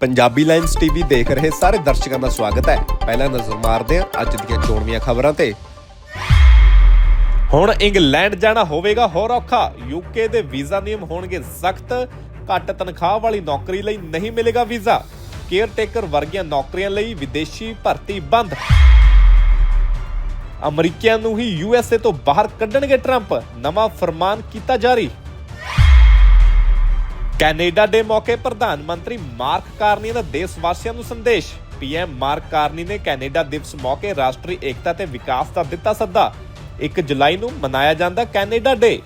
Punjabi lines TV ਦੇਖ ਰਹੇ ਸਾਰੇ ਦਰਸ਼ਕਾਂ ਦਾ ਸਵਾਗਤ ਹੈ। ਪਹਿਲਾਂ ਨਜ਼ਰ ਮਾਰਦੇ ਹਾਂ ਅੱਜ ਦੀਆਂ ਚੋਣਵੀਆਂ ਖਬਰਾਂ ਤੇ। ਹੁਣ ਇੰਗਲੈਂਡ ਜਾਣਾ ਹੋਵੇਗਾ ਹੋਰ ਔਖਾ। ਯੂਕੇ ਦੇ ਵੀਜ਼ਾ ਨਿਯਮ ਹੋਣਗੇ ਸਖਤ। ਘੱਟ ਤਨਖਾਹ ਵਾਲੀ ਨੌਕਰੀ ਲਈ ਨਹੀਂ ਮਿਲੇਗਾ ਵੀਜ਼ਾ। ਕੇਅਰ ਟੇਕਰ ਵਰਗੀਆਂ ਨੌਕਰੀਆਂ ਲਈ ਵਿਦੇਸ਼ੀ ਭਰਤੀ ਬੰਦ। ਅਮਰੀਕੀਆਂ ਨੂੰ ਹੀ ਯੂਐਸਏ ਤੋਂ ਬਾਹਰ ਕੱਢਣਗੇ ਟਰੰਪ ਨਵਾਂ ਫਰਮਾਨ ਕੀਤਾ ਜਾਰੀ। ਕੈਨੇਡਾ ਦੇ ਮੌਕੇ ਪ੍ਰਧਾਨ ਮੰਤਰੀ ਮਾਰਕ ਕਾਰਨੀ ਦਾ ਦੇਸ਼ ਵਾਸੀਆਂ ਨੂੰ ਸੰਦੇਸ਼। ਪੀਐਮ ਮਾਰਕ ਕਾਰਨੀ ਨੇ ਕੈਨੇਡਾ ਦਿਵਸ ਮੌਕੇ ਰਾਸ਼ਟਰੀ ਏਕਤਾ ਤੇ ਵਿਕਾਸ ਦਾ ਦਿੱਤਾ ਸੱਦਾ। 1 ਜੁਲਾਈ ਨੂੰ ਮਨਾਇਆ ਜਾਂਦਾ ਕੈਨੇਡਾ ਡੇ।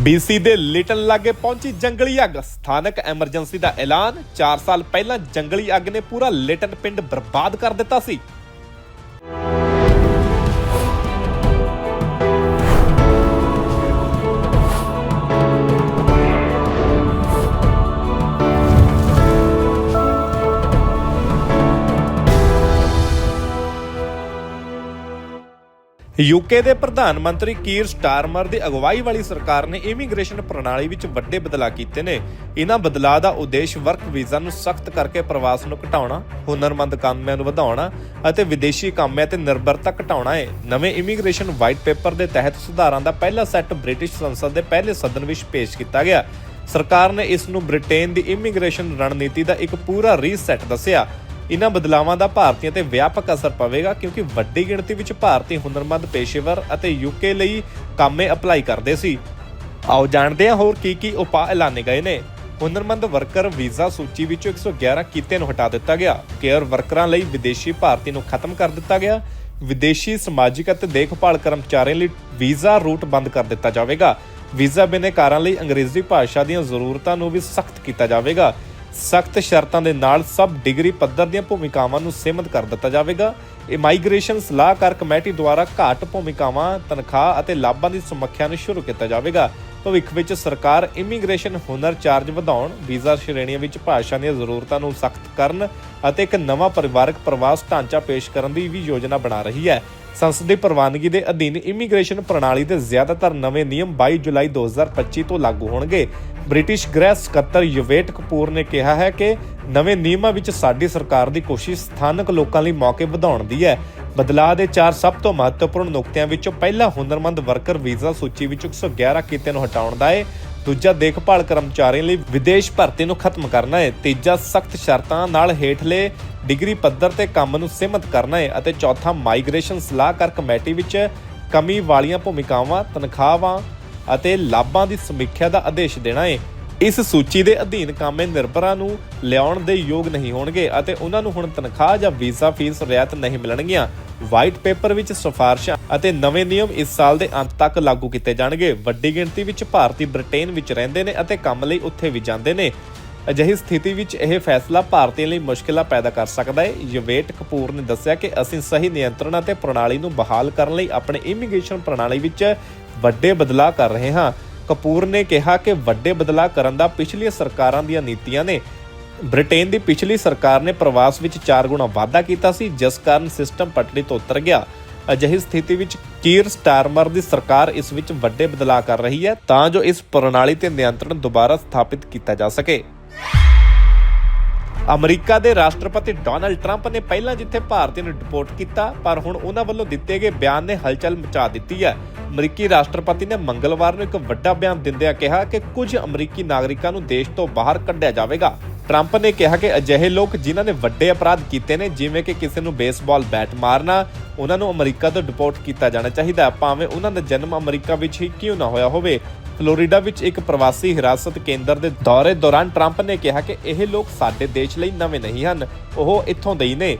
ਬੀਸੀ ਦੇ ਲਿਟਨ ਲਾਗੇ ਪਹੁੰਚੀ ਜੰਗਲੀ ਅੱਗ। ਸਥਾਨਕ ਐਮਰਜੈਂਸੀ ਦਾ ਐਲਾਨ। 4 ਸਾਲ ਪਹਿਲਾਂ ਜੰਗਲੀ ਅੱਗ ਨੇ ਪੂਰਾ ਲਿਟਨ ਪਿੰਡ ਬਰਬਾਦ ਕਰ ਦਿੱਤਾ ਸੀ। ਯੂਕੇ ਦੇ ਪ੍ਰਧਾਨ ਮੰਤਰੀ ਕੀਰ ਸਟਾਰਮਰ ਦੀ ਅਗਵਾਈ ਵਾਲੀ ਸਰਕਾਰ ਨੇ ਇਮੀਗ੍ਰੇਸ਼ਨ ਪ੍ਰਣਾਲੀ ਵਿੱਚ ਵੱਡੇ ਬਦਲਾਅ ਕੀਤੇ ਨੇ। ਇਹਨਾਂ ਬਦਲਾਅ ਦਾ ਉਦੇਸ਼ ਵਰਕ ਵੀਜ਼ਾ ਨੂੰ ਸਖਤ ਕਰਕੇ ਪ੍ਰਵਾਸ ਨੂੰ ਘਟਾਉਣਾ, ਹੁਨਰਮੰਦ ਕਾਮਿਆਂ ਨੂੰ ਵਧਾਉਣਾ ਅਤੇ ਵਿਦੇਸ਼ੀ ਕਾਮਿਆਂ ਤੇ ਨਿਰਭਰਤਾ ਘਟਾਉਣਾ ਹੈ ਨਵੇਂ ਇਮੀਗ੍ਰੇਸ਼ਨ ਵਾਈਟ ਪੇਪਰ ਦੇ ਤਹਿਤ ਸੁਧਾਰਾਂ ਦਾ ਪਹਿਲਾ ਸੈੱਟ ਬ੍ਰਿਟਿਸ਼ ਸੰਸਦ ਦੇ ਪਹਿਲੇ ਸਦਨ ਵਿੱਚ ਪੇਸ਼ ਕੀਤਾ ਗਿਆ। ਸਰਕਾਰ ਨੇ ਇਸ ਨੂੰ ਬ੍ਰਿਟੇਨ ਦੀ ਇਮੀਗ੍ਰੇਸ਼ਨ ਰਣਨੀਤੀ ਦਾ ਇੱਕ ਪੂਰਾ ਰੀਸੈਟ ਦੱਸਿਆ। ਇਹਨਾਂ ਬਦਲਾਵਾਂ ਦਾ ਭਾਰਤੀਆਂ ਤੇ ਵਿਆਪਕ ਅਸਰ ਪਵੇਗਾ ਕਿਉਂਕਿ ਵੱਡੀ ਗਿਣਤੀ ਵਿੱਚ ਭਾਰਤੀ ਹੁਨਰਮੰਦ ਪੇਸ਼ੇਵਰ ਅਤੇ ਯੂਕੇ ਲਈ ਕਾਮੇ ਅਪਲਾਈ ਕਰਦੇ ਸੀ। ਆਓ ਜਾਣਦੇ ਹਾਂ ਹੋਰ ਕੀ ਕੀ ਉਪਾਅ ਐਲਾਨੇ ਗਏ ਨੇ। ਹੁਨਰਮੰਦ ਵਰਕਰ ਵੀਜ਼ਾ ਸੂਚੀ ਵਿੱਚੋਂ 111 ਕੀਤੇ ਨੂੰ ਹਟਾ ਦਿੱਤਾ ਗਿਆ। ਕੇਅਰ ਵਰਕਰਾਂ ਲਈ ਵਿਦੇਸ਼ੀ ਭਾਰਤੀ ਨੂੰ ਖਤਮ ਕਰ ਦਿੱਤਾ ਗਿਆ। ਵਿਦੇਸ਼ੀ ਸਮਾਜਿਕ ਅਤੇ ਦੇਖਭਾਲ ਕਰਮਚਾਰੀਆਂ ਲਈ ਵੀਜ਼ਾ ਰੂਟ ਬੰਦ ਕਰ ਦਿੱਤਾ ਜਾਵੇਗਾ। ਵੀਜ਼ਾ ਬਿਨੇਕਾਰਾਂ ਲਈ ਅੰਗਰੇਜ਼ੀ ਭਾਸ਼ਾ ਦੀਆਂ ਜ਼ਰੂਰਤਾਂ ਨੂੰ ਵੀ ਸਖਤ ਕੀਤਾ ਜਾਵੇਗਾ। ਸਖਤ ਸ਼ਰਤਾਂ ਦੇ ਨਾਲ ਸਭ ਡਿਗਰੀ ਪੱਧਰ ਦੀਆਂ ਭੂਮਿਕਾਵਾਂ ਨੂੰ ਸੀਮਿਤ ਕਰ ਦਿੱਤਾ ਜਾਵੇਗਾ। ਇਮਾਈਗ੍ਰੇਸ਼ਨ ਸਲਾਹਕਾਰ ਕਮੇਟੀ ਦੁਆਰਾ ਘਾਟ ਭੂਮਿਕਾਵਾਂ, ਤਨਖਾਹ ਅਤੇ ਲਾਭਾਂ ਦੀ ਸਮੀਖਿਆ ਨੂੰ ਸ਼ੁਰੂ ਕੀਤਾ ਜਾਵੇਗਾ। ਭਵਿੱਖ ਵਿੱਚ ਸਰਕਾਰ ਇਮੀਗ੍ਰੇਸ਼ਨ ਹੁਨਰ ਚਾਰਜ ਵਧਾਉਣ, ਵੀਜ਼ਾ ਸ਼੍ਰੇਣੀਆਂ ਵਿੱਚ ਭਾਸ਼ਾ ਦੀਆਂ ਜ਼ਰੂਰਤਾਂ ਨੂੰ ਸਖਤ ਕਰਨ ਅਤੇ ਇੱਕ ਨਵਾਂ ਪਰਿਵਾਰਕ ਪ੍ਰਵਾਸ ਢਾਂਚਾ ਪੇਸ਼ ਕਰਨ ਦੀ ਵੀ ਯੋਜਨਾ ਬਣਾ ਰਹੀ ਹੈ। ਸੰਸਦ ਦੀ ਪ੍ਰਵਾਨਗੀ ਦੇ ਅਧੀਨ ਇਮੀਗ੍ਰੇਸ਼ਨ ਪ੍ਰਣਾਲੀ ਦੇ ਜ਼ਿਆਦਾਤਰ ਨਵੇਂ ਨਿਯਮ 22 ਜੁਲਾਈ 2025 ਤੋਂ ਲਾਗੂ ਹੋਣਗੇ। ਬ੍ਰਿਟਿਸ਼ ਗ੍ਰਹਿ ਸਕੱਤਰ ਯੂਵੇਟ ਕਪੂਰ ਨੇ ਕਿਹਾ ਹੈ ਕਿ ਨਵੇਂ ਨਿਯਮਾਂ ਵਿੱਚ ਸਾਡੀ ਸਰਕਾਰ ਦੀ ਕੋਸ਼ਿਸ਼ ਸਥਾਨਕ ਲੋਕਾਂ ਲਈ ਮੌਕੇ ਵਧਾਉਣ ਦੀ ਹੈ। ਬਦਲਾਅ ਦੇ ਚਾਰ ਸਭ ਤੋਂ ਮਹੱਤਵਪੂਰਨ ਨੁਕਤਿਆਂ ਵਿੱਚੋਂ ਪਹਿਲਾ ਹੁਨਰਮੰਦ ਵਰਕਰ ਵੀਜ਼ਾ ਸੂਚੀ ਵਿੱਚੋਂ 111 ਕੀਤੇ ਨੂੰ ਹਟਾਉਣ ਦਾ ਹੈ। ਦੂਜਾ ਦੇਖਭਾਲ ਕਰਮਚਾਰੀਆਂ ਲਈ ਵਿਦੇਸ਼ ਭਰਤੀ ਨੂੰ ਖਤਮ ਕਰਨਾ ਹੈ। ਤੀਜਾ, ਸਖਤ ਸ਼ਰਤਾਂ ਨਾਲ ਹੇਠਲੇ ਡਿਗਰੀ ਪੱਧਰ ਤੇ ਕੰਮ ਨੂੰ ਸੀਮਤ ਕਰਨਾ ਹੈ ਅਤੇ ਚੌਥਾ, ਮਾਈਗ੍ਰੇਸ਼ਨ ਸਲਾਹਕਾਰ ਕਮੇਟੀ ਵਿੱਚ ਕਮੀ ਵਾਲੀਆਂ ਭੂਮਿਕਾਵਾਂ, ਤਨਖਾਹਾਂ ਅਤੇ ਲਾਭਾਂ ਦੀ ਸਮੀਖਿਆ ਦਾ ਆਦੇਸ਼ ਦੇਣਾ ਹੈ। ਇਸ ਸੂਚੀ ਦੇ ਅਧੀਨ ਕਾਮੇ ਨਿਰਭਰਾਂ ਨੂੰ ਲਿਆਉਣ ਦੇ ਯੋਗ ਨਹੀਂ ਹੋਣਗੇ ਅਤੇ ਉਹਨਾਂ ਨੂੰ ਹੁਣ ਤਨਖਾਹ ਜਾਂ ਵੀਜ਼ਾ ਫੀਸ ਰਿਆਇਤ ਨਹੀਂ ਮਿਲਣਗੀਆਂ। ਵਾਈਟ ਪੇਪਰ ਵਿੱਚ ਸਿਫਾਰਸ਼ਾਂ ਅਤੇ ਨਵੇਂ ਨਿਯਮ ਇਸ ਸਾਲ ਦੇ ਅੰਤ ਤੱਕ ਲਾਗੂ ਕੀਤੇ ਜਾਣਗੇ। ਵੱਡੀ ਗਿਣਤੀ ਵਿੱਚ ਭਾਰਤੀ ਬ੍ਰਿਟੇਨ ਵਿੱਚ ਰਹਿੰਦੇ ਨੇ ਅਤੇ ਕੰਮ ਲਈ ਉੱਥੇ ਵੀ ਜਾਂਦੇ ਨੇ। ਅਜਿਹੀ ਸਥਿਤੀ ਵਿੱਚ ਇਹ ਫੈਸਲਾ ਭਾਰਤੀਆਂ ਲਈ ਮੁਸ਼ਕਲਾਂ ਪੈਦਾ ਕਰ ਸਕਦਾ ਹੈ। ਯਵੇਟ ਕਪੂਰ ਨੇ ਦੱਸਿਆ ਕਿ ਅਸੀਂ ਸਹੀ ਨਿਯੰਤਰਣ ਅਤੇ ਪ੍ਰਣਾਲੀ ਨੂੰ ਬਹਾਲ ਕਰਨ ਲਈ ਆਪਣੇ ਇਮੀਗ੍ਰੇਸ਼ਨ ਪ੍ਰਣਾਲੀ ਵਿੱਚ ਵੱਡੇ ਬਦਲਾਅ ਕਰ ਰਹੇ ਹਾਂ। ਕਪੂਰ ਨੇ ਕਿਹਾ ਕਿ ਵੱਡੇ ਬਦਲਾਅ ਕਰਨ ਦਾ ਪਿਛਲੀਆਂ ਸਰਕਾਰਾਂ ਦੀਆਂ ਨੀਤੀਆਂ ਨੇ। ਬ੍ਰਿਟੇਨ ਦੀ ਪਿਛਲੀ ਸਰਕਾਰ ਨੇ ਪ੍ਰਵਾਸ ਵਿੱਚ 4 ਗੁਣਾ ਵਾਧਾ ਕੀਤਾ ਸੀ, ਜਿਸ ਕਾਰਨ ਸਿਸਟਮ ਪਟੜੀ ਤੋਂ ਉਤਰ ਗਿਆ। ਅਜਿਹੀ ਸਥਿਤੀ ਵਿੱਚ ਕੀਰ ਸਟਾਰਮਰ ਦੀ ਸਰਕਾਰ ਇਸ ਵਿੱਚ ਵੱਡੇ ਬਦਲਾਅ ਕਰ ਰਹੀ ਹੈ, ਤਾਂ ਜੋ ਇਸ ਪ੍ਰਣਾਲੀ ਤੇ ਨਿਯੰਤਰਣ ਦੁਬਾਰਾ ਸਥਾਪਿਤ ਕੀਤਾ ਜਾ ਸਕੇ। ਅਮਰੀਕਾ ਦੇ ਰਾਸ਼ਟਰਪਤੀ ਡੋਨਲਡ ਟਰੰਪ ਨੇ ਪਹਿਲਾਂ ਜਿੱਥੇ ਭਾਰਤੀ ਨੂੰ ਡਿਪੋਰਟ ਕੀਤਾ, ਪਰ ਹੁਣ ਉਹਨਾਂ ਵੱਲੋਂ ਦਿੱਤੇ ਗਏ ਬਿਆਨ ਨੇ ਹਲਚਲ ਮਚਾ ਦਿੱਤੀ ਹੈ। ਅਮਰੀਕੀ ਰਾਸ਼ਟਰਪਤੀ ਨੇ ਮੰਗਲਵਾਰ ਨੂੰ ਇੱਕ ਵੱਡਾ ਬਿਆਨ ਦਿੰਦਿਆਂ ਕਿਹਾ ਕਿ ਕੁਝ ਅਮਰੀਕੀ ਨਾਗਰਿਕਾਂ ਨੂੰ ਦੇਸ਼ ਤੋਂ ਬਾਹਰ ਕੱਢਿਆ ਜਾਵੇਗਾ। ਟਰੰਪ ਨੇ ਕਿਹਾ ਕਿ ਅਜਿਹੇ ਲੋਕ ਜਿਨ੍ਹਾਂ ਨੇ ਵੱਡੇ ਅਪਰਾਧ ਕੀਤੇ ਨੇ, ਜਿਵੇਂ ਕਿ ਕਿਸੇ ਨੂੰ ਬੇਸਬਾਲ ਬੈਟ ਮਾਰਨਾ, ਉਹਨਾਂ ਨੂੰ ਅਮਰੀਕਾ ਤੋਂ ਡਿਪੋਰਟ ਕੀਤਾ ਜਾਣਾ ਚਾਹੀਦਾ, ਭਾਵੇਂ ਉਹਨਾਂ ਦਾ ਜਨਮ ਅਮਰੀਕਾ ਵਿੱਚ ਹੀ ਕਿਉਂ ਨਾ ਹੋਇਆ ਹੋਵੇ। ਫਲੋਰੀਡਾ ਵਿੱਚ ਇੱਕ ਪ੍ਰਵਾਸੀ ਹਿਰਾਸਤ ਕੇਂਦਰ ਦੇ ਦੌਰੇ ਦੌਰਾਨ ਟਰੰਪ ਨੇ ਕਿਹਾ ਕਿ ਇਹ ਲੋਕ ਸਾਡੇ ਦੇਸ਼ ਲਈ ਨਵੇਂ ਨਹੀਂ ਹਨ, ਉਹ ਇੱਥੋਂ ਦੇ ਹੀ ਨੇ।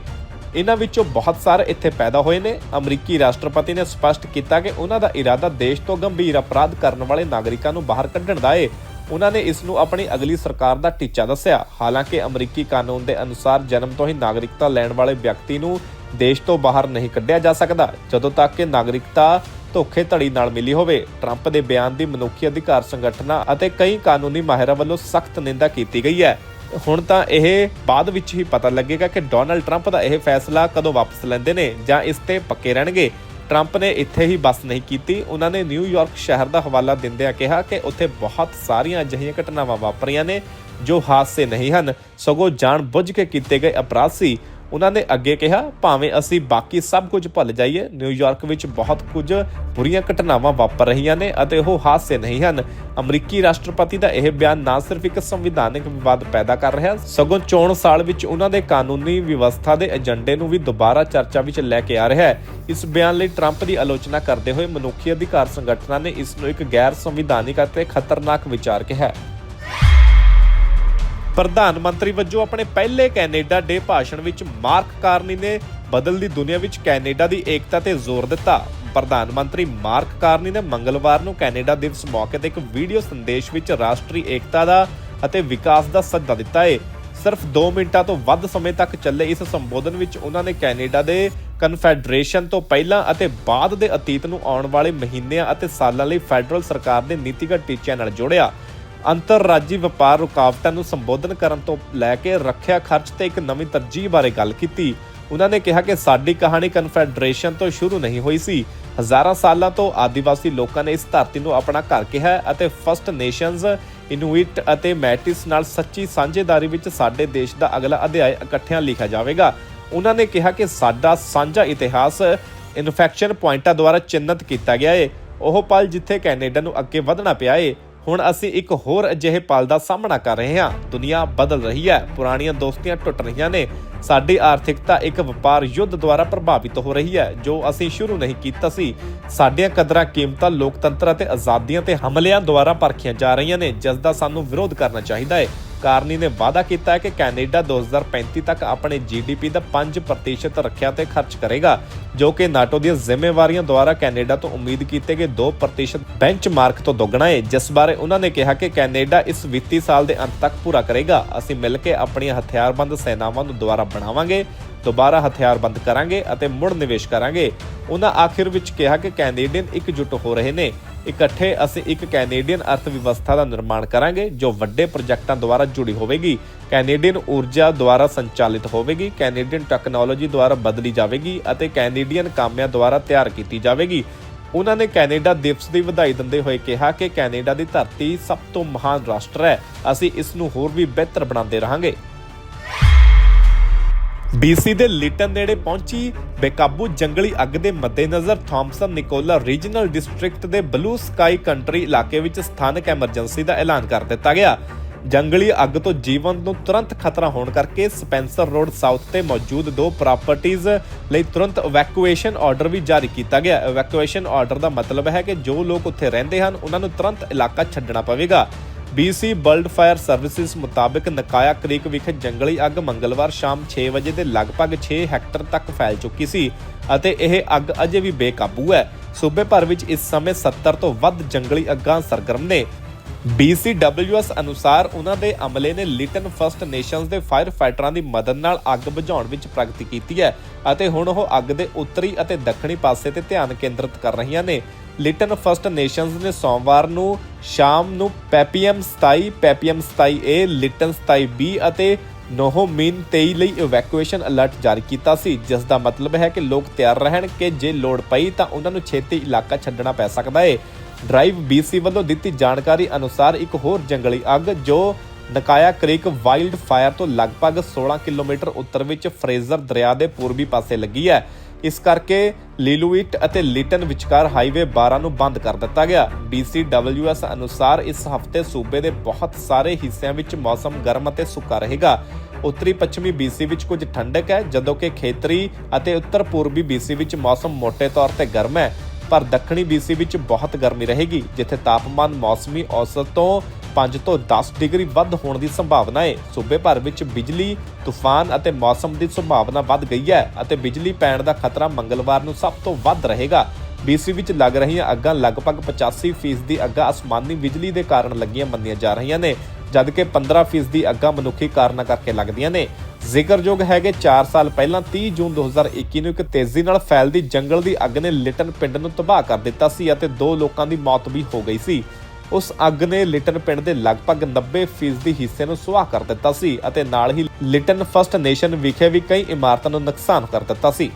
ਇਹਨਾਂ ਵਿੱਚੋਂ ਬਹੁਤ ਸਾਰੇ ਇੱਥੇ ਪੈਦਾ ਹੋਏ ਨੇ। ਅਮਰੀਕੀ ਰਾਸ਼ਟਰਪਤੀ ਨੇ ਸਪਸ਼ਟ ਕੀਤਾ ਕਿ ਉਹਨਾਂ ਦਾ ਇਰਾਦਾ ਦੇਸ਼ ਤੋਂ ਗੰਭੀਰ ਅਪਰਾਧ ਕਰਨ ਵਾਲੇ ਨਾਗਰਿਕਾਂ ਨੂੰ ਬਾਹਰ ਕੱਢਣ ਦਾ ਹੈ ਉਹਨਾਂ ਨੇ ਇਸ ਨੂੰ ਆਪਣੀ ਅਗਲੀ ਸਰਕਾਰ ਦਾ ਟੀਚਾ ਦੱਸਿਆ। ਹਾਲਾਂਕਿ ਅਮਰੀਕੀ ਕਾਨੂੰਨ ਦੇ ਅਨੁਸਾਰ ਜਨਮ ਤੋਂ ਹੀ ਨਾਗਰਿਕਤਾ ਲੈਣ ਵਾਲੇ ਵਿਅਕਤੀ ਨੂੰ ਦੇਸ਼ ਤੋਂ ਬਾਹਰ ਨਹੀਂ ਕੱਢਿਆ ਜਾ ਸਕਦਾ। ਜਦੋਂ ਤੱਕ ਕਿ ਨਾਗਰਿਕਤਾ ਧੋਖੇ ਧੜੀ ਨਾਲ ਮਿਲੀ ਹੋਵੇ, ਟਰੰਪ ਦੇ ਬਿਆਨ ਦੀ ਮਨੁੱਖੀ ਅਧਿਕਾਰ ਸੰਗਠਨਾਂ ਅਤੇ ਕਈ ਕਾਨੂੰਨੀ ਮਾਹਿਰਾਂ ਵੱਲੋਂ ਸਖਤ ਨਿੰਦਾ ਕੀਤੀ ਗਈ ਹੈ। ਹੁਣ ਤਾਂ ਇਹ ਬਾਅਦ ਵਿੱਚ ਹੀ ਪਤਾ ਲੱਗੇਗਾ ਕਿ ਡੋਨਲਡ ਟਰੰਪ ਦਾ ਇਹ ਫੈਸਲਾ ਕਦੋਂ ਵਾਪਸ ਲੈਂਦੇ ਨੇ ਜਾਂ ਇਸ ਤੇ ਪੱਕੇ ਰਹਿਣਗੇ। ਟਰੰਪ ਨੇ ਇੱਥੇ ਹੀ ਬਸ ਨਹੀਂ ਕੀਤੀ। ਉਹਨਾਂ ਨੇ ਨਿਊਯਾਰਕ ਸ਼ਹਿਰ ਦਾ ਹਵਾਲਾ ਦਿੰਦਿਆਂ ਕਿਹਾ ਕਿ ਉੱਥੇ ਬਹੁਤ ਸਾਰੀਆਂ ਅਜਿਹੀਆਂ ਘਟਨਾਵਾਂ ਵਾਪਰੀਆਂ ਨੇ ਜੋ ਹਾਦਸੇ ਨਹੀਂ ਹਨ। ਸਗੋਂ ਜਾਣ ਬੁੱਝ ਕੇ ਕੀਤੇ ਗਏ ਅਪਰਾਧ ਸੀ। ਉਹਨਾਂ ਨੇ ਅੱਗੇ ਕਿਹਾ, ਭਾਵੇਂ ਅਸੀਂ ਬਾਕੀ ਸਭ ਕੁਝ ਭੁੱਲ ਜਾਈਏ ਨਿਊਯਾਰਕ ਵਿੱਚ ਬਹੁਤ ਕੁਝ ਬੁਰੀਆਂ ਘਟਨਾਵਾਂ ਵਾਪਰ ਰਹੀਆਂ ਨੇ ਅਤੇ ਉਹ ਹਾਦਸੇ ਨਹੀਂ ਹਨ। ਅਮਰੀਕੀ ਰਾਸ਼ਟਰਪਤੀ ਦਾ ਇਹ ਬਿਆਨ ਨਾ ਸਿਰਫ ਇੱਕ ਸੰਵਿਧਾਨਕ ਵਿਵਾਦ ਪੈਦਾ ਕਰ ਰਿਹਾ, ਸਗੋਂ ਚੋਣ ਸਾਲ ਵਿੱਚ ਉਹਨਾਂ ਦੇ ਕਾਨੂੰਨੀ ਵਿਵਸਥਾ ਦੇ ਏਜੰਡੇ ਨੂੰ ਵੀ ਦੁਬਾਰਾ ਚਰਚਾ ਵਿੱਚ ਲੈ ਕੇ ਆ ਰਿਹਾ ਹੈ। ਇਸ ਬਿਆਨ ਲਈ ਟਰੰਪ ਦੀ ਆਲੋਚਨਾ ਕਰਦੇ ਹੋਏ ਮਨੁੱਖੀ ਅਧਿਕਾਰ ਸੰਗਠਨਾਂ ਨੇ ਇਸ ਨੂੰ ਇੱਕ ਗੈਰ ਸੰਵਿਧਾਨਿਕ ਅਤੇ ਖਤਰਨਾਕ ਵਿਚਾਰ ਕਿਹਾ ਹੈ। ਪ੍ਰਧਾਨ ਮੰਤਰੀ ਵਜੋਂ ਆਪਣੇ ਪਹਿਲੇ ਕੈਨੇਡਾ ਡੇ ਭਾਸ਼ਣ ਵਿੱਚ ਮਾਰਕ ਕਾਰਨੀ ਨੇ ਬਦਲਦੀ ਦੁਨੀਆ ਵਿੱਚ ਕੈਨੇਡਾ ਦੀ ਏਕਤਾ ਤੇ ਜ਼ੋਰ ਦਿੱਤਾ। ਪ੍ਰਧਾਨ ਮੰਤਰੀ ਮਾਰਕ ਕਾਰਨੀ ਨੇ ਮੰਗਲਵਾਰ ਨੂੰ ਕੈਨੇਡਾ ਦਿਵਸ ਮੌਕੇ ਤੇ ਇੱਕ ਵੀਡੀਓ ਸੰਦੇਸ਼ ਵਿੱਚ ਰਾਸ਼ਟਰੀ ਏਕਤਾ ਦਾ ਅਤੇ ਵਿਕਾਸ ਦਾ ਸੱਦਾ ਦਿੱਤਾ ਹੈ ਸਿਰਫ 2 ਮਿੰਟਾਂ ਤੋਂ ਵੱਧ ਸਮੇਂ ਤੱਕ ਚੱਲੇ ਇਸ ਸੰਬੋਧਨ ਵਿੱਚ ਉਹਨਾਂ ਨੇ ਕੈਨੇਡਾ ਦੇ ਕਨਫੈਡਰੇਸ਼ਨ ਤੋਂ ਪਹਿਲਾਂ ਅਤੇ ਬਾਅਦ ਦੇ ਅਤੀਤ ਨੂੰ ਆਉਣ ਵਾਲੇ ਮਹੀਨਿਆਂ ਅਤੇ ਸਾਲਾਂ ਲਈ ਫੈਡਰਲ ਸਰਕਾਰ ਦੇ ਨੀਤੀਗਤ ਟੀਚਿਆਂ ਨਾਲ ਜੋੜਿਆ। ਅੰਤਰਰਾਜੀ ਵਪਾਰ ਰੁਕਾਵਟਾਂ ਨੂੰ ਸੰਬੋਧਨ ਕਰਨ ਤੋਂ ਲੈ ਕੇ ਰੱਖਿਆ ਖਰਚ ਤੇ ਇੱਕ ਨਵੀਂ ਤਰਜੀਹ ਬਾਰੇ ਗੱਲ ਕੀਤੀ। ਉਹਨਾਂ ਨੇ ਕਿਹਾ ਕਿ ਸਾਡੀ ਕਹਾਣੀ ਕਨਫੈਡਰੇਸ਼ਨ ਤੋਂ ਸ਼ੁਰੂ ਨਹੀਂ ਹੋਈ ਸੀ। ਹਜ਼ਾਰਾਂ ਸਾਲਾਂ ਤੋਂ ਆਦੀਵਾਸੀ ਲੋਕਾਂ ਨੇ ਇਸ ਧਰਤੀ ਨੂੰ ਆਪਣਾ ਘਰ ਕਿਹਾ ਅਤੇ ਫਸਟ ਨੇਸ਼ਨਸ ਇਨੂਇਟ ਅਤੇ ਮੈਟਿਸ ਨਾਲ ਸੱਚੀ ਸਾਂਝੇਦਾਰੀ ਵਿੱਚ ਸਾਡੇ ਦੇਸ਼ ਦਾ ਅਗਲਾ ਅਧਿਆਇ ਇਕੱਠਿਆਂ ਲਿਖਿਆ ਜਾਵੇਗਾ। ਉਹਨਾਂ ਨੇ ਕਿਹਾ ਕਿ ਸਾਡਾ ਸਾਂਝਾ ਇਤਿਹਾਸ ਇਨਫੈਕਸ਼ਨ ਪੁਆਇੰਟਾਂ ਦੁਆਰਾ ਚਿੰਨ੍ਹਿਤ ਕੀਤਾ ਗਿਆ ਹੈ ਉਹ ਪਲ ਜਿੱਥੇ ਕੈਨੇਡਾ ਨੂੰ ਅੱਗੇ ਵਧਣਾ ਪਿਆ ਏ ਹੁਣ ਅਸੀਂ ਇੱਕ ਹੋਰ ਅਜਿਹੇ ਪਲ ਦਾ ਸਾਹਮਣਾ ਕਰ ਰਹੇ ਹਾਂ। ਦੁਨੀਆ ਬਦਲ ਰਹੀ ਹੈ। ਪੁਰਾਣੀਆਂ ਦੋਸਤੀਆਂ ਟੁੱਟ ਰਹੀਆਂ ਨੇ। ਸਾਡੀ ਆਰਥਿਕਤਾ ਇੱਕ ਵਪਾਰ ਯੁੱਧ ਦੁਆਰਾ ਪ੍ਰਭਾਵਿਤ ਹੋ ਰਹੀ ਹੈ, ਜੋ ਅਸੀਂ ਸ਼ੁਰੂ ਨਹੀਂ ਕੀਤਾ ਸੀ। ਸਾਡੀਆਂ ਕਦਰਾਂ ਕੀਮਤਾਂ ਲੋਕਤੰਤਰ ਅਤੇ ਆਜ਼ਾਦੀਆਂ ਤੇ ਹਮਲਿਆਂ ਦੁਆਰਾ ਪਰਖੀਆਂ ਜਾ ਰਹੀਆਂ ਨੇ, ਜਿਸ ਦਾ ਸਾਨੂੰ ਵਿਰੋਧ ਕਰਨਾ ਚਾਹੀਦਾ ਹੈ। ਕਾਰਨੀ ਨੇ ਵਾਅਦਾ ਕੀਤਾ ਹੈ ਕਿ ਕੈਨੇਡਾ 2035 ਤੱਕ ਆਪਣੇ ਜੀਡੀਪੀ ਦਾ 5% ਰੱਖਿਆ ਤੇ ਖਰਚ ਕਰੇਗਾ, ਜੋ ਕਿ ਨਾਟੋ ਦੀਆਂ ਜ਼ਿੰਮੇਵਾਰੀਆਂ ਦੁਆਰਾ ਕੈਨੇਡਾ ਤੋਂ ਉਮੀਦ ਕੀਤੇ ਗਏ 2% ਬੈਂਚਮਾਰਕ ਤੋਂ ਦੁੱਗਣਾ ਹੈ, ਜਿਸ ਬਾਰੇ ਉਹਨਾਂ ਨੇ ਕਿਹਾ ਕਿ ਕੈਨੇਡਾ ਇਸ ਵਿੱਤੀ ਸਾਲ ਦੇ ਅੰਤ ਤੱਕ ਪੂਰਾ ਕਰੇਗਾ। ਅਸੀਂ ਮਿਲ ਕੇ ਆਪਣੀਆਂ ਹਥਿਆਰਬੰਦ ਸੈਨਾਵਾਂ ਨੂੰ ਦੁਆਰਾ ਬਣਾਵਾਂਗੇ। ਦੁਬਾਰਾ ਹਥਿਆਰਬੰਦ ਕਰਾਂਗੇ ਅਤੇ ਮੁੜ ਨਿਵੇਸ਼ ਕਰਾਂਗੇ। ਉਹਨਾਂ ਆਖਿਰ ਵਿੱਚ ਕਿਹਾ ਕਿ ਕੈਨੇਡੀਅਨ ਇਕਜੁੱਟ ਹੋ ਰਹੇ ਨੇ। ਇਕੱਠੇ ਅਸੀਂ ਇੱਕ ਕੈਨੇਡੀਅਨ ਅਰਥ ਵਿਵਸਥਾ ਦਾ ਨਿਰਮਾਣ ਕਰਾਂਗੇ, ਜੋ ਵੱਡੇ ਪ੍ਰੋਜੈਕਟਾਂ ਦੁਆਰਾ ਜੁੜੀ ਹੋਵੇਗੀ। ਕੈਨੇਡੀਅਨ ਊਰਜਾ ਦੁਆਰਾ ਸੰਚਾਲਿਤ ਹੋਵੇਗੀ, ਕੈਨੇਡੀਅਨ ਟੈਕਨੋਲੋਜੀ ਦੁਆਰਾ ਬਦਲੀ ਜਾਵੇਗੀ ਅਤੇ ਕੈਨੇਡੀਅਨ ਕਾਮਿਆਂ ਦੁਆਰਾ ਤਿਆਰ ਕੀਤੀ ਜਾਵੇਗੀ। ਉਹਨਾਂ ਨੇ ਕੈਨੇਡਾ ਦਿਵਸ ਦੀ ਵਧਾਈ ਦਿੰਦੇ ਹੋਏ ਕਿਹਾ ਕਿ ਕੈਨੇਡਾ ਦੀ ਧਰਤੀ ਸਭ ਤੋਂ ਮਹਾਨ ਰਾਸ਼ਟਰ ਹੈ। ਅਸੀਂ ਇਸ ਨੂੰ ਹੋਰ ਵੀ ਬਿਹਤਰ ਬਣਾਉਂਦੇ ਰਹਾਂਗੇ। BC ਦੇ ਲਿਟਨ ਨੇੜੇ ਪਹੁੰਚੀ ਬੇਕਾਬੂ ਜੰਗਲੀ ਅੱਗ ਦੇ ਮੱਦੇਨਜ਼ਰ ਥਾਮਸਨ ਨਿਕੋਲਾ ਰੀਜਨਲ ਡਿਸਟ੍ਰਿਕਟ ਦੇ ਬਲੂ ਸਕਾਈ ਕੰਟਰੀ ਇਲਾਕੇ ਵਿੱਚ ਸਥਾਨਕ ਐਮਰਜੈਂਸੀ ਦਾ ਐਲਾਨ ਕਰ ਦਿੱਤਾ ਗਿਆ। ਜੰਗਲੀ ਅੱਗ ਤੋਂ ਜੀਵਨ ਨੂੰ ਤੁਰੰਤ ਖਤਰਾ ਹੋਣ ਕਰਕੇ ਸਪੈਂਸਰ ਰੋਡ ਸਾਊਥ ਤੇ ਮੌਜੂਦ ਦੋ ਪ੍ਰਾਪਰਟੀਆਂ ਲਈ ਤੁਰੰਤ ਇਵੈਕੂਏਸ਼ਨ ਆਰਡਰ ਵੀ ਜਾਰੀ ਕੀਤਾ ਗਿਆ। ਇਵੈਕੂਏਸ਼ਨ ਆਰਡਰ ਦਾ ਮਤਲਬ ਹੈ ਕਿ ਜੋ ਲੋਕ ਉੱਥੇ ਰਹਿੰਦੇ ਹਨ, ਉਹਨਾਂ ਨੂੰ ਤੁਰੰਤ ਇਲਾਕਾ ਛੱਡਣਾ ਪਵੇਗਾ। BC ਵਰਲਡ ਫਾਇਰ ਸਰਵਿਸਿਜ਼ ਮੁਤਾਬਕ ਨਕਾਇਆ ਕ੍ਰੀਕ ਵਿਖੇ ਜੰਗਲੀ ਅੱਗ ਮੰਗਲਵਾਰ ਸ਼ਾਮ 6 ਵਜੇ ਦੇ ਲਗਭਗ 6 ਹੈਕਟਰ ਤੱਕ ਫੈਲ ਚੁੱਕੀ ਸੀ ਅਤੇ ਇਹ ਅੱਗ ਅਜੇ ਵੀ ਬੇਕਾਬੂ ਹੈ। ਸੂਬੇ ਭਰ ਵਿੱਚ ਇਸ ਸਮੇਂ 70 ਤੋਂ ਵੱਧ ਜੰਗਲੀ ਅੱਗਾਂ ਸਰਗਰਮ ਨੇ। BCWS ਅਨੁਸਾਰ ਉਹਨਾਂ ਦੇ ਅਮਲੇ ਨੇ ਲਿਟਨ ਫਰਸਟ ਨੇਸ਼ਨਸ ਦੇ ਫਾਇਰ ਫਾਈਟਰਾਂ ਦੀ ਮਦਦ ਨਾਲ ਅੱਗ ਬੁਝਾਉਣ ਵਿੱਚ ਪ੍ਰਗਤੀ ਕੀਤੀ ਹੈ ਅਤੇ ਹੁਣ ਉਹ ਅੱਗ ਦੇ ਉੱਤਰੀ ਅਤੇ ਦੱਖਣੀ ਪਾਸੇ ਤੇ ਧਿਆਨ ਕੇਂਦਰਿਤ ਕਰ ਰਹੀਆਂ ਨੇ। ਲਿਟਨ ਫਸਟ ਨੇਸ਼ਨਸ ਨੇ ਸੋਮਵਾਰ ਨੂੰ ਸ਼ਾਮ ਨੂੰ ਪੈਪੀਐਮ 27 ਪੈਪੀਐਮ 27A ਲਿਟਨ 27B ਅਤੇ ਨੋਹੋਮੀਨ 23 ਲਈ ਇਵੈਕੂਏਸ਼ਨ ਅਲਰਟ ਜਾਰੀ ਕੀਤਾ ਸੀ। ਜਿਸ ਦਾ ਮਤਲਬ ਹੈ ਕਿ ਲੋਕ ਤਿਆਰ ਰਹਿਣ ਕਿ ਜੇ ਲੋੜ ਪਈ ਤਾਂ ਉਹਨਾਂ ਨੂੰ ਛੇਤੀ ਇਲਾਕਾ ਛੱਡਣਾ ਪੈ ਸਕਦਾ ਹੈ ਡਰਾਈਵ BC ਵੱਲੋਂ ਦਿੱਤੀ ਜਾਣਕਾਰੀ ਅਨੁਸਾਰ ਇੱਕ ਹੋਰ ਜੰਗਲੀ ਅੱਗ ਜੋ ਨਕਾਇਆ ਕ੍ਰੀਕ ਵਾਈਲਡ ਫਾਇਰ ਤੋਂ ਲਗਭਗ 16 ਕਿਲੋਮੀਟਰ ਉੱਤਰ ਵਿੱਚ ਫਰੇਜ਼ਰ ਦਰਿਆ ਦੇ ਪੂਰਬੀ ਪਾਸੇ ਲੱਗੀ ਹੈ। ਇਸ ਕਰਕੇ ਲੀਲੂਇਟ ਅਤੇ ਲਿਟਨ ਵਿਚਕਾਰ ਹਾਈਵੇ 12 ਨੂੰ ਬੰਦ ਕਰ ਦਿੱਤਾ ਗਿਆ। BCWS ਅਨੁਸਾਰ ਇਸ ਹਫ਼ਤੇ ਸੂਬੇ ਦੇ ਬਹੁਤ ਸਾਰੇ ਹਿੱਸਿਆਂ ਵਿੱਚ ਮੌਸਮ ਗਰਮ ਅਤੇ ਸੁੱਕਾ ਰਹੇਗਾ। ਉੱਤਰੀ ਪੱਛਮੀ BC ਵਿੱਚ ਕੁਝ ਠੰਡਕ ਹੈ, ਜਦੋਂ ਕਿ ਖੇਤਰੀ ਅਤੇ ਉੱਤਰ ਪੂਰਬੀ BC ਵਿੱਚ ਮੌਸਮ ਮੋٹے ਤੌਰ ਤੇ ਗਰਮ ਹੈ। ਪਰ ਦੱਖਣੀ BC ਵਿੱਚ ਬਹੁਤ ਗਰਮੀ ਰਹੇਗੀ, ਜਿੱਥੇ ਤਾਪਮਾਨ ਮੌਸਮੀ ਔਸਤ ਤੋਂ 5 ਤੋਂ 10 ਡਿਗਰੀ ਵੱਧ ਹੋਣ ਦੀ ਸੰਭਾਵਨਾ ਹੈ ਸੂਬੇ ਭਰ ਵਿੱਚ ਬਿਜਲੀ, ਤੂਫਾਨ ਅਤੇ ਮੌਸਮ ਦੀ ਸੰਭਾਵਨਾ ਵੱਧ ਗਈ ਹੈ ਅਤੇ ਬਿਜਲੀ ਪੈਣ ਦਾ ਖਤਰਾ ਮੰਗਲਵਾਰ ਨੂੰ ਸਭ ਤੋਂ ਵੱਧ ਰਹੇਗਾ। BC ਵਿੱਚ ਲੱਗ ਰਹੀਆਂ ਅੱਗਾਂ ਲਗਭਗ 85% ਦੀ ਅੱਗਾਂ ਅਸਮਾਨੀ ਬਿਜਲੀ ਦੇ ਕਾਰਨ ਲੱਗੀਆਂ ਮੰਨੀਆਂ ਜਾ ਰਹੀਆਂ ਨੇ, ਜਦਕਿ 15% ਦੀ ਅੱਗਾਂ ਮਨੁੱਖੀ ਕਾਰਨਾਂ ਕਰਕੇ ਲੱਗਦੀਆਂ ਨੇ। ਜ਼ਿਕਰਯੋਗ ਹੈ ਕਿ 4 ਸਾਲ ਪਹਿਲਾਂ 30 ਜੂਨ 2021 ਨੂੰ ਇੱਕ ਤੇਜ਼ੀ ਨਾਲ ਫੈਲਦੀ ਜੰਗਲ ਦੀ ਅੱਗ ਨੇ ਲਿਟਨ ਪਿੰਡ ਨੂੰ ਤਬਾਹ ਕਰ ਦਿੱਤਾ ਸੀ ਅਤੇ ਦੋ ਲੋਕਾਂ ਦੀ ਮੌਤ ਵੀ ਹੋ ਗਈ ਸੀ। ਉਸ ਅੱਗ ਨੇ ਲਿਟਨ ਪਿੰਡ ਦੇ ਲਗਭਗ 90% ਹਿੱਸੇ ਨੂੰ ਸੁਆਹ ਕਰ ਦਿੱਤਾ ਸੀ ਅਤੇ ਨਾਲ ਹੀ ਲਿਟਨ ਫਸਟ ਨੇਸ਼ਨ ਵਿਖੇ ਵੀ ਕਈ ਇਮਾਰਤਾਂ ਨੂੰ ਨੁਕਸਾਨ ਕਰ ਦਿੱਤਾ ਸੀ।